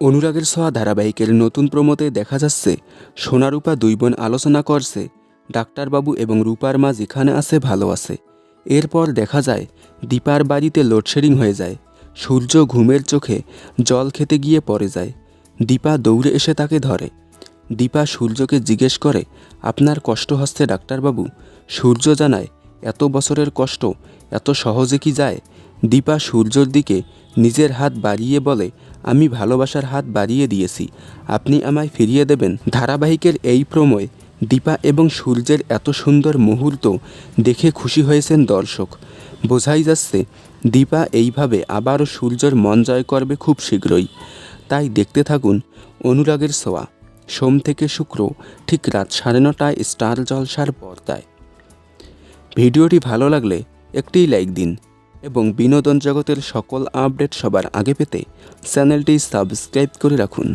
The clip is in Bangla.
অনুরাগের ছোঁয়া ধারাবাহিকের নতুন প্রমোতে দেখা যাচ্ছে, সোনারূপা দুই বোন আলোচনা করছে, ডাক্তারবাবু এবং রূপার মা যেখানে আছে ভালো আছে। এরপর দেখা যায়, দীপার বাড়িতে লোডশেডিং হয়ে যায়, সূর্য ঘুমের চোখে জল খেতে গিয়ে পড়ে যায়। দীপা দৌড়ে এসে তাকে ধরে। দীপা সূর্যকে জিজ্ঞেস করে, আপনার কষ্ট হচ্ছে ডাক্তারবাবু? সূর্য জানায়, এত বছরের কষ্ট, এত সহজে কি যায়? দীপা সূর্যর দিকে নিজের হাত বাড়িয়ে বলে, আমি ভালোবাসার হাত বাড়িয়ে দিয়েছি। আপনি আমায় ফিরিয়ে দেবেন। ধারাবাহিকের এই প্রমোয় দীপা এবং সূর্যের এত সুন্দর মুহূর্ত দেখে খুশি হয়েছেন দর্শক। বোঝাই যাচ্ছে, দীপা এইভাবে আবারও সূর্যর মন জয় করবে খুব শীঘ্রই। তাই দেখতে থাকুন অনুরাগের ছোঁয়া। সোম থেকে শুক্র, ঠিক রাত সাড়ে নটায় স্টার জলসার পর্দায়। ভিডিওটি ভালো লাগলে একটি লাইক দিন। এবং বিনোদন জগতের সকল আপডেট সবার আগে পেতে চ্যানেলটি সাবস্ক্রাইব করে রাখুন।